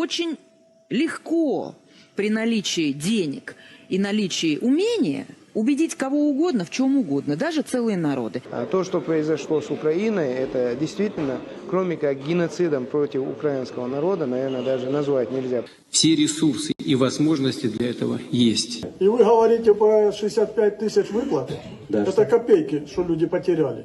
очень легко при наличии денег и наличии умения убедить кого угодно в чем угодно, даже целые народы. А то, что произошло с Украиной, это действительно, кроме как геноцидом против украинского народа, наверное, даже назвать нельзя. Все ресурсы и возможности для этого есть. И вы говорите про 65 тысяч выплат? Да. Это копейки, что люди потеряли.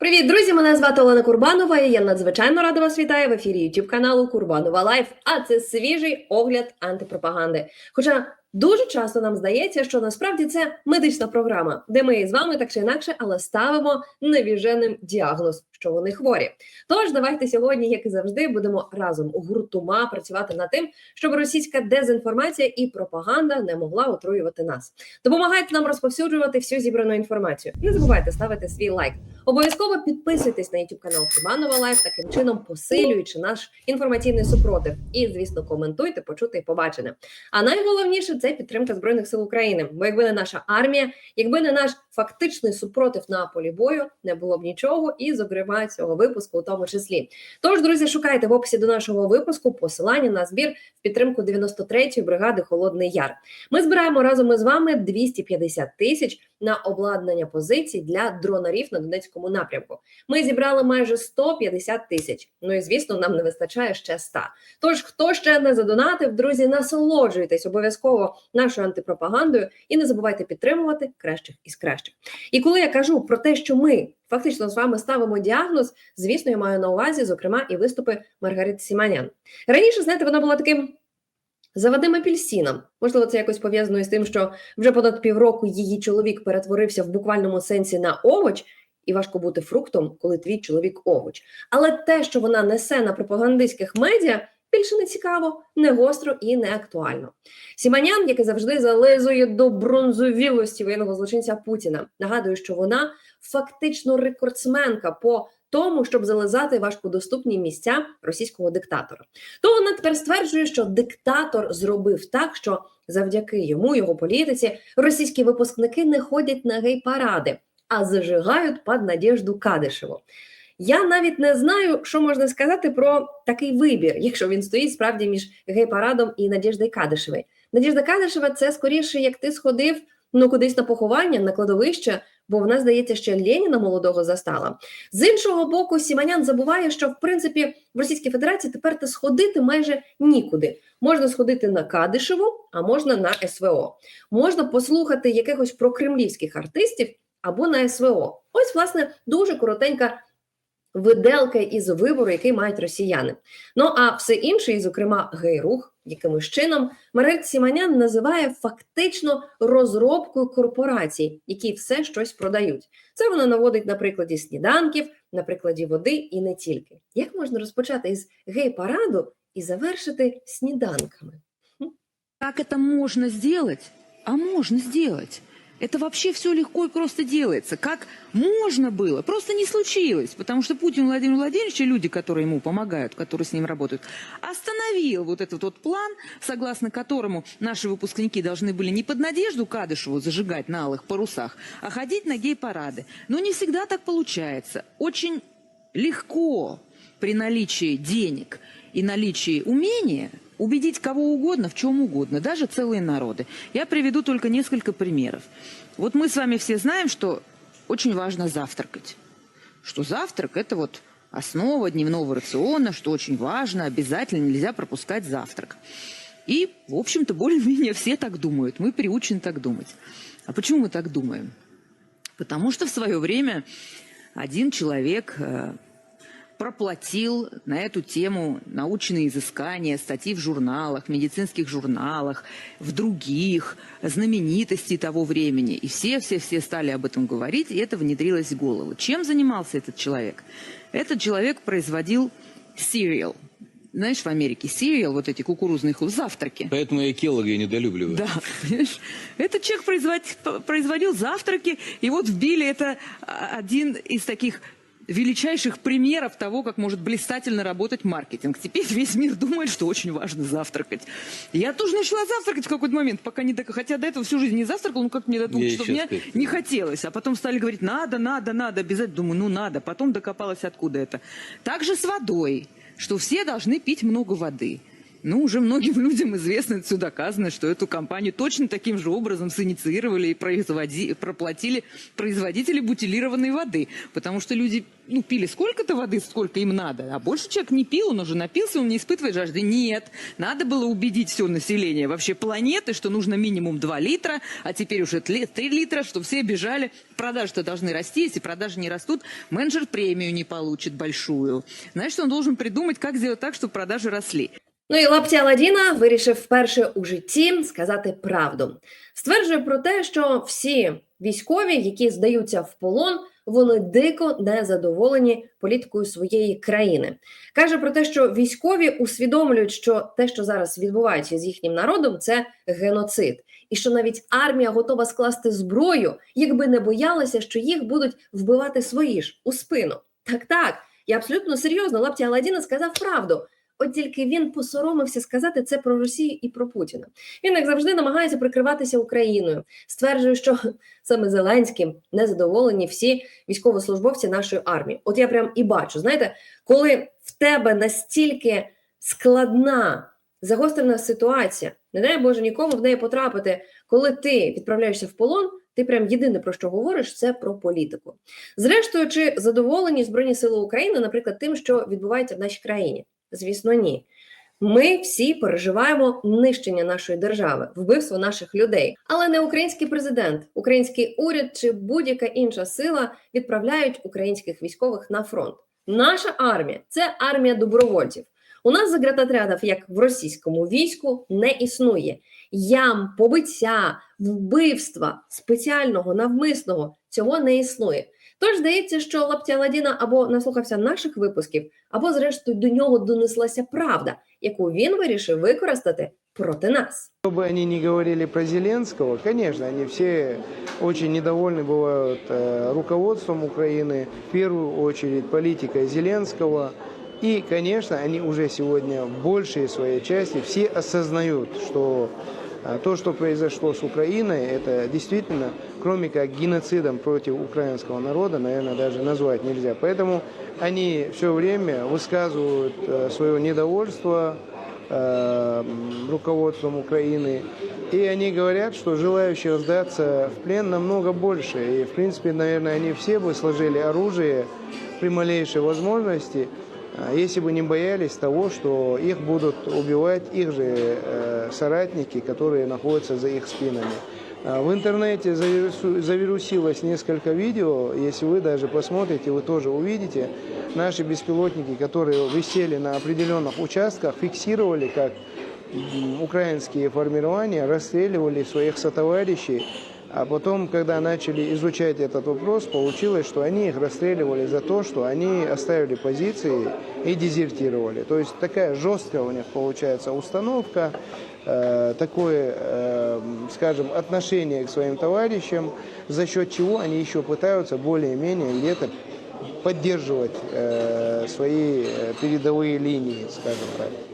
Привіт, друзі! Мене звати Олена Курбанова. і Я надзвичайно рада вас вітаю в ефірі YouTube каналу Курбанова Лайф. А це свіжий огляд антипропаганди. Хоча дуже часто нам здається, що насправді це медична програма, де ми з вами так чи інакше, але ставимо невіженим діагноз, що вони хворі. Тож давайте сьогодні, як і завжди, будемо разом гуртома працювати над тим, щоб російська дезінформація і пропаганда не могла отруювати нас. Допомагайте нам розповсюджувати всю зібрану інформацію. Не забувайте ставити свій лайк. Обов'язково підписуйтесь на YouTube канал Курбанова Лайф, таким чином посилюючи наш інформаційний супротив. І, звісно, коментуйте, почути і побачене. А найголовніше це підтримка збройних сил України. Бо якби не наша армія, якби не наш фактичний супротив на полі бою, не було б нічого, і зокрема цього випуску, у тому числі. Тож, друзі, шукайте в описі до нашого випуску посилання на збір в підтримку 93-ї бригади Холодний Яр. Ми збираємо разом із вами 250 тисяч на обладнання позицій для дронарів на Донецькому напрямку. Ми зібрали майже 150 тисяч. Ну і звісно, нам не вистачає ще 100. Тож, хто ще не задонатив, друзі, насолоджуйтесь обов'язково нашою антипропагандою і не забувайте підтримувати кращих із кращих. І коли я кажу про те, що ми фактично з вами ставимо діагноз, звісно, я маю на увазі, зокрема, і виступи Маргарити Сіманян. Раніше, знаєте, вона була таким. Заводим апельсином. Можливо, це якось пов'язано із тим, що вже понад півроку її чоловік перетворився в буквальному сенсі на овоч, і важко бути фруктом, коли твій чоловік овоч. Але те, що вона несе на пропагандистських медіа, більше не цікаво, не гостро і не актуально. Сіманян, як і завжди, зализує до бронзовілості воєнного злочинця Путіна. Нагадую, що вона фактично рекордсменка по тому, щоб зализати важкодоступні місця російського диктатора. То вона тепер стверджує, що диктатор зробив так, що завдяки йому, його політиці, російські випускники не ходять на гей-паради, а зажигають під Надєжду Кадишеву. Я навіть не знаю, що можна сказати про такий вибір, якщо він стоїть справді між гей-парадом і Надєждою Кадишевою. Надіжда Кадишева це скоріше, як ти сходив ну кудись на поховання, на кладовище, бо вона, здається, ще Леніна молодого застала. З іншого боку, Сіманян забуває, що в принципі в Російській Федерації тепер ти сходити майже нікуди. Можна сходити на Кадишеву, а можна на СВО. Можна послухати якихось прокремлівських артистів або на СВО. Ось, власне, дуже коротенька виделка із вибору, який мають росіяни. Ну а все інше, і зокрема гей-рух, якимось чином Маргарита Сіманян називає фактично розробкою корпорацій, які все щось продають. Це вона наводить на прикладі сніданків, на прикладі води і не тільки. Як можна розпочати із гей-параду і завершити сніданками? Как это можно сделать? А можно сделать. Это вообще все легко и просто делается. Как можно было, просто не случилось, потому что Путин Владимир Владимирович и люди, которые ему помогают, которые с ним работают, остановил вот этот вот план, согласно которому наши выпускники должны были не под Надежду Кадышеву зажигать на алых парусах, а ходить на гей-парады. Но не всегда так получается. Очень легко при наличии денег и наличии умения убедить кого угодно в чем угодно, даже целые народы. Я приведу только несколько примеров. Вот мы с вами все знаем, что очень важно завтракать. Что завтрак – это вот основа дневного рациона, что очень важно, обязательно нельзя пропускать завтрак. И, в общем-то, более-менее все так думают. Мы приучены так думать. А почему мы так думаем? Потому что в свое время один человек э, проплатил на эту тему научные изыскания, статьи в журналах, медицинских журналах, в других, знаменитостей того времени. И все-все-все стали об этом говорить, и это внедрилось в голову. Чем занимался этот человек? Этот человек производил cereal. Знаешь, в Америке cereal, вот эти кукурузные хлопья, завтраки. Поэтому я Келлога и недолюбливаю. Да, понимаешь? Этот человек производил, производил завтраки, и вот вбили это а, один из таких величайших примеров того, как может блистательно работать маркетинг. Теперь весь мир думает, что очень важно завтракать. Я тоже начала завтракать в какой-то момент, пока не до... Хотя до этого всю жизнь не завтракала, ну как мне до двух Я часов и дня щас пять. не хотелось. А потом стали говорить, надо, надо, надо, обязательно. Думаю, ну надо. Потом докопалась, откуда это. Также с водой, что все должны пить много воды. Ну, уже многим людям известно, все доказано, что эту компанию точно таким же образом синициировали и производи, проплатили производители бутилированной воды. Потому что люди ну, пили сколько-то воды, сколько им надо, а больше человек не пил, он уже напился, он не испытывает жажды. Нет, надо было убедить все население вообще планеты, что нужно минимум 2 литра, а теперь уже 3 литра, что все бежали. Продажи-то должны расти, если продажи не растут, менеджер премию не получит большую. Значит, он должен придумать, как сделать так, чтобы продажи росли. Ну і лапті Аладдіна вирішив вперше у житті сказати правду. Стверджує про те, що всі військові, які здаються в полон, вони дико незадоволені політикою своєї країни. Каже про те, що військові усвідомлюють, що те, що зараз відбувається з їхнім народом, це геноцид, і що навіть армія готова скласти зброю, якби не боялася, що їх будуть вбивати свої ж у спину. Так, так, я абсолютно серйозно. Лапті Аладдіна сказав правду. От тільки він посоромився сказати це про Росію і про Путіна. Він, як завжди, намагається прикриватися Україною, стверджує, що саме Зеленським незадоволені всі військовослужбовці нашої армії. От я прям і бачу, знаєте, коли в тебе настільки складна загострена ситуація, не дай Боже нікому в неї потрапити, коли ти відправляєшся в полон. Ти прям єдине про що говориш, це про політику. Зрештою, чи задоволені Збройні Сили України, наприклад, тим, що відбувається в нашій країні? Звісно, ні. Ми всі переживаємо нищення нашої держави, вбивство наших людей. Але не український президент, український уряд чи будь-яка інша сила відправляють українських військових на фронт. Наша армія це армія добровольців. У нас загратотрядів, як в російському війську, не існує. Ям, побиття, вбивства спеціального, навмисного цього не існує. Тож здається, що Лапті Аладдіна або наслухався наших випусків, або, зрештою, до нього донеслася правда, яку він вирішив використати проти нас. Что бы они ни говорили про Зеленского, конечно, они все очень недовольны бывают э, руководством Украины, в первую очередь политикой Зеленского. И, конечно, они уже сегодня в большей своей части все осознают, что э, то, что произошло с Украиной, это действительно, кроме как геноцидом против украинского народа, наверное, даже назвать нельзя. Поэтому они все время высказывают э, свое недовольство э, м, руководством Украины. И они говорят, что желающих сдаться в плен намного больше. И, в принципе, наверное, они все бы сложили оружие при малейшей возможности, а, если бы не боялись того, что их будут убивать их же э, соратники, которые находятся за их спинами. А, В интернете завирусилось несколько видео, если вы даже посмотрите, вы тоже увидите. Наши беспилотники, которые висели на определенных участках, фиксировали, как украинские формирования расстреливали своих сотоварищей. А потом, когда начали изучать этот вопрос, получилось, что они их расстреливали за то, что они оставили позиции и дезертировали. То есть такая жесткая у них получается установка, э, такое, э, скажем, отношение к своим товарищам, за счет чего они еще пытаются более-менее где-то поддерживать э, свои э, передовые линии, скажем так.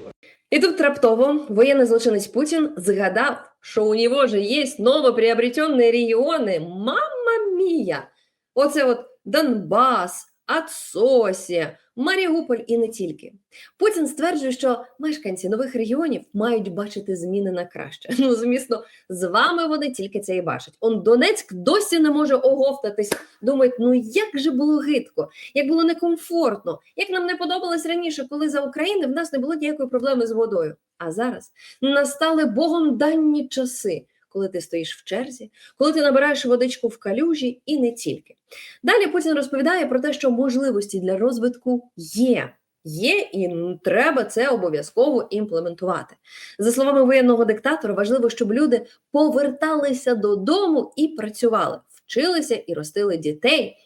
І тут раптово воєнний злочинець Путін згадав, що у нього же є новоприобретені регіони. Мамма мія! Оце от Донбас, Ацосія, Маріуполь і не тільки. Путін стверджує, що мешканці нових регіонів мають бачити зміни на краще. Ну, звісно, з вами вони тільки це і бачать. Он Донецьк досі не може оговтатись. Думають, ну як же було гидко, як було некомфортно, як нам не подобалось раніше, коли за України в нас не було ніякої проблеми з водою. А зараз настали Богом дані часи, коли ти стоїш в черзі, коли ти набираєш водичку в калюжі і не тільки. Далі Путін розповідає про те, що можливості для розвитку є. Є і треба це обов'язково імплементувати. За словами воєнного диктатора, важливо, щоб люди поверталися додому і працювали, вчилися і ростили дітей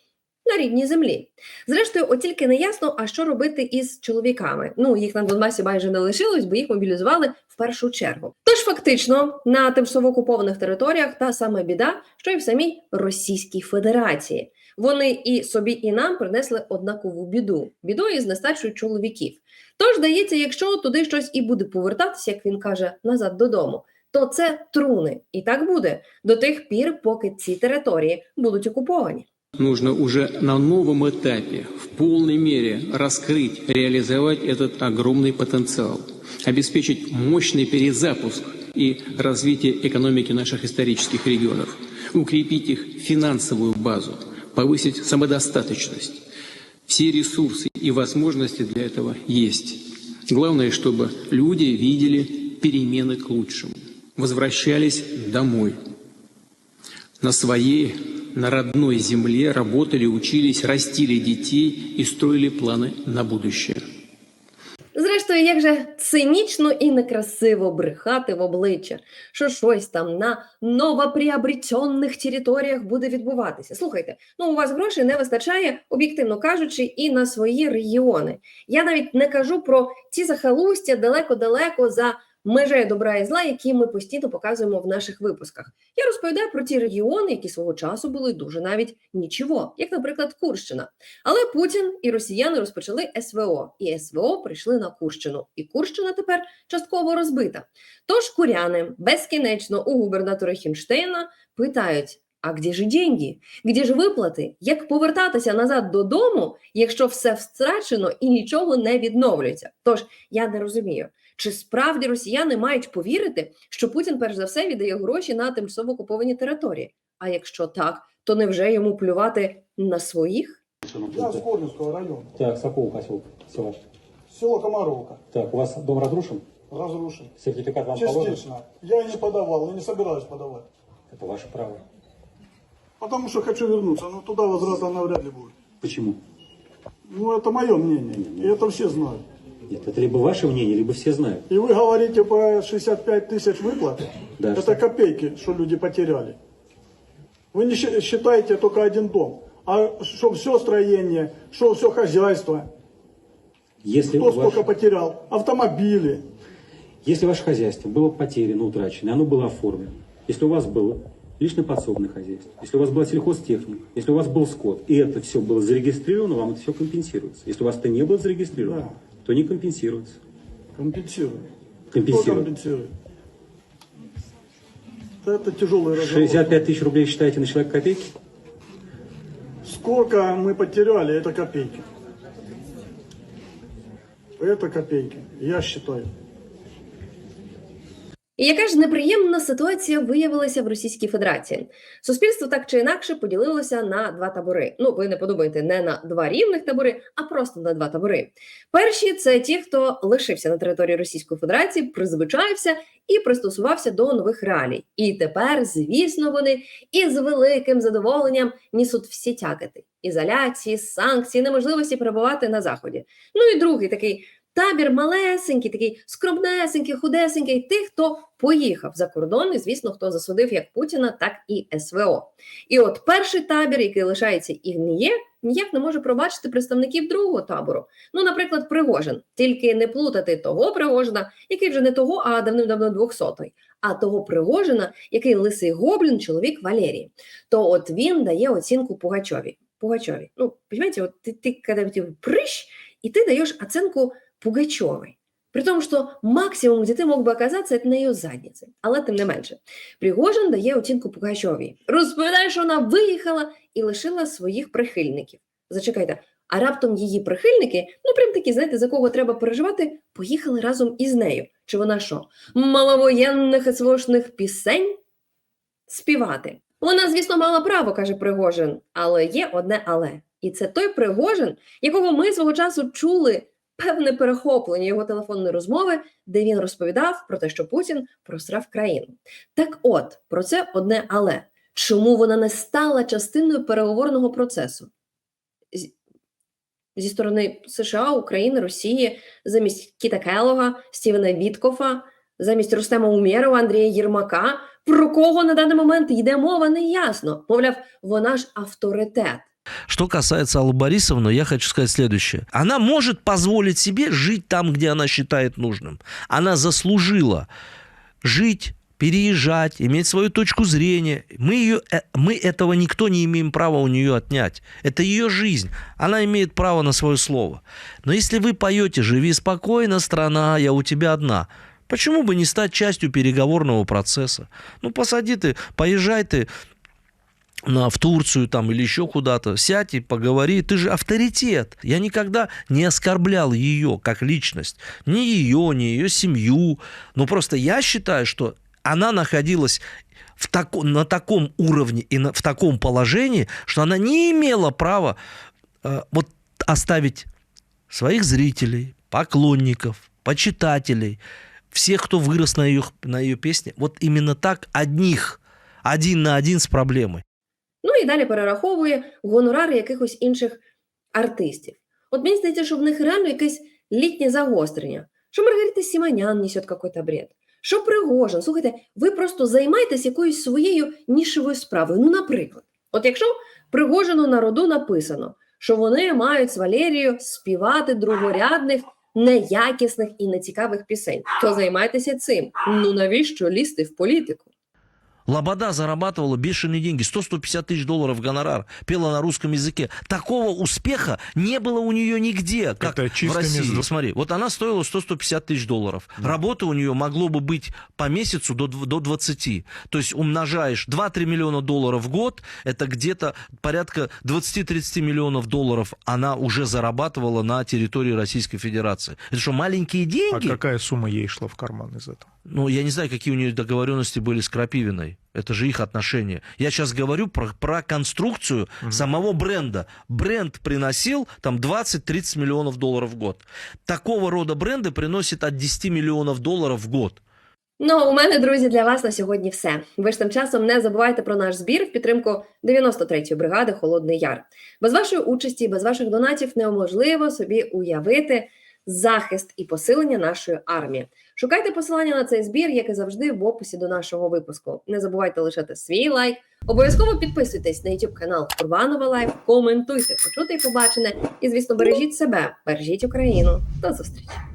на рідній землі. Зрештою, от тільки не ясно, а що робити із чоловіками. Ну їх на Донбасі майже не лишилось, бо їх мобілізували в першу чергу. Тож фактично на тимчасово окупованих територіях та сама біда, що й в самій Російській Федерації. Вони і собі, і нам принесли однакову біду біду із нестачою чоловіків. Тож, здається, якщо туди щось і буде повертатися, як він каже, назад додому, то це труни. І так буде до тих пір, поки ці території будуть окуповані. Нужно уже на новом этапе в полной мере раскрыть, реализовать этот огромный потенциал, обеспечить мощный перезапуск и развитие экономики наших исторических регионов, укрепить их финансовую базу, повысить самодостаточность. Все ресурсы и возможности для этого есть. Главное, чтобы люди видели перемены к лучшему, возвращались домой, на своей, на родной земле работали, учились, растили детей и строили планы на будущее. Зрештою, як же цинічно і некрасиво брехати в обличчя, що щось там на новоприобретенних територіях буде відбуватися. Слухайте, ну у вас грошей не вистачає, об'єктивно кажучи, і на свої регіони. Я навіть не кажу про ці захалустя далеко-далеко за межею добра і зла, які ми постійно показуємо в наших випусках. Я розповідаю про ті регіони, які свого часу були дуже навіть нічого, як, наприклад, Курщина. Але Путін і росіяни розпочали СВО, і СВО прийшли на Курщину. І Курщина тепер частково розбита. Тож куряни безкінечно у губернатора Хінштейна питають: а де ж деньги? Де ж виплати? Як повертатися назад додому, якщо все втрачено і нічого не відновлюється? Тож я не розумію. Чи справді росіяни мають повірити, що Путін перш за все віддає гроші на тимчасово окуповані території? А якщо так, то невже йому плювати на своїх? Я с Корневского района. Так, с какого поселка? Села? Село Комаровка. Так, у вас дом разрушен? Разрушен. Сертификат вам положен? Частично. Я не подавал и не собираюсь подавать. Это ваше право. Потому что хочу вернуться, но туда возврата навряд ли будет. Почему? Ну, это мое мнение. И это все знают. Нет, это либо ваше мнение, либо все знают. И вы говорите про 65 тысяч выплат. Да, это что? копейки, что люди потеряли. Вы не считаете только один дом. А что все строение, что все хозяйство. Если, Кто ваш- сколько потерял. Автомобили. если ваше хозяйство было потеряно, утрачено, оно было оформлено, если у вас было личное подсобное хозяйство, если у вас была сельхозтехника, если у вас был скот, и это все было зарегистрировано, вам это все компенсируется. Если у вас это не было зарегистрировано, Да. То не компенсируется. Компенсируют. Кто Компенсирует. Это тяжелый разговор. 65 тысяч рублей считаете на человека копейки? Сколько мы потеряли, это копейки. Это копейки, я считаю. І яка ж неприємна ситуація виявилася в Російській Федерації? Суспільство так чи інакше поділилося на два табори. Ну, ви не подумайте, не на два рівних табори, а просто на два табори. Перші це ті, хто лишився на території Російської Федерації, призвичаївся і пристосувався до нових реалій. І тепер, звісно, вони із великим задоволенням несуть всі тягати: ізоляції, санкції, неможливості перебувати на заході. Ну і другий такий табір малесенький, такий скромнесенький, худесенький, тих, хто поїхав за кордон, і звісно, хто засудив як Путіна, так і СВО. І от перший табір, який лишається і гниє, ніяк не може пробачити представників другого табору. Ну, наприклад, Пригожин. Тільки не плутати того Пригожина, який вже не того, а давним-давно двохсотий, а того Пригожина, який лисий гоблін, чоловік Валерії. То от він дає оцінку Пугачові. Пугачові. Ну, понимаете, вот ты, ты когда у тебя прыщ, и ты даешь оценку Пугачевой. При тому, що максимум, де ти мог би оказатися, це на її задниці. Але тим не менше, Пригожин дає оцінку Пугачовій. Розповідає, що вона виїхала і лишила своїх прихильників. Зачекайте, а раптом її прихильники, ну прям такі, знаєте, за кого треба переживати, поїхали разом із нею. Чи вона що? Маловоєнних і свошних пісень співати. Вона, звісно, мала право, каже Пригожин, але є одне але. І це той Пригожин, якого ми свого часу чули певне перехоплення його телефонної розмови, де він розповідав про те, що Путін просрав країну. Так от, про це одне але. Чому вона не стала частиною переговорного процесу? Зі сторони США, України, Росії, замість Кіта Келога, Стівена Віткофа, замість Рустема Умєрова, Андрія Єрмака. Про кого на даний момент йде мова, не ясно. Мовляв, вона ж авторитет. Что касается Аллы Борисовны, я хочу сказать следующее. Она может позволить себе жить там, где она считает нужным. Она заслужила жить переезжать, иметь свою точку зрения. Мы, ее, э, мы этого никто не имеем права у нее отнять. Это ее жизнь. Она имеет право на свое слово. Но если вы поете «Живи спокойно, страна, я у тебя одна», почему бы не стать частью переговорного процесса? Ну, посади ты, поезжай ты в Турцию там или еще куда-то, сядь и поговори, ты же авторитет. Я никогда не оскорблял ее как личность, ни ее, ни ее семью, но просто я считаю, что она находилась в тако, на таком уровне и на, в таком положении, что она не имела права э, вот оставить своих зрителей, поклонников, почитателей, всех, кто вырос на ее, на ее песне, вот именно так одних, один на один с проблемой. Ну і далі перераховує гонорари якихось інших артистів. От мені здається, що в них реально якесь літнє загострення. Що Маргарита Сіманян несет какой-то бред. Що Пригожин? Слухайте, ви просто займаєтесь якоюсь своєю нішевою справою. Ну, наприклад, от якщо Пригожину народу написано, що вони мають з Валерією співати другорядних, неякісних і нецікавих пісень, то займайтеся цим. Ну навіщо лізти в політику? Лобода зарабатывала бешеные деньги, 100-150 тысяч долларов гонорар, пела на русском языке. Такого успеха не было у нее нигде, как Это в России. между- Смотри, вот она стоила 100-150 тысяч долларов. Работа у нее могло бы быть по месяцу до, до 20. То есть умножаешь 2-3 миллиона долларов в год, это где-то порядка 20-30 миллионов долларов она уже зарабатывала на территории Российской Федерации. Это что, маленькие А деньги? какая сумма ей шла в карман из этого? Ну, я не знаю, какие у нее договоренности были с Крапивиной. Это же их отношения. Я сейчас говорю про, про конструкцию самого бренда. Бренд приносил там 20-30 миллионов долларов в год. Такого рода бренды приносят от 10 миллионов долларов в год. Ну, у мене, друзі, для вас на сьогодні все. Ви ж тим часом не забувайте про наш збір в підтримку 93-ї бригади Холодний Яр. Без вашої участі, без ваших донатів неможливо собі уявити захист і посилення нашої армії. Шукайте посилання на цей збір, як і завжди, в описі до нашого випуску. Не забувайте лишати свій лайк. Обов'язково підписуйтесь на YouTube канал Курбанова Лайф, коментуйте, почути і побачене. І, звісно, бережіть себе, бережіть Україну. До зустрічі!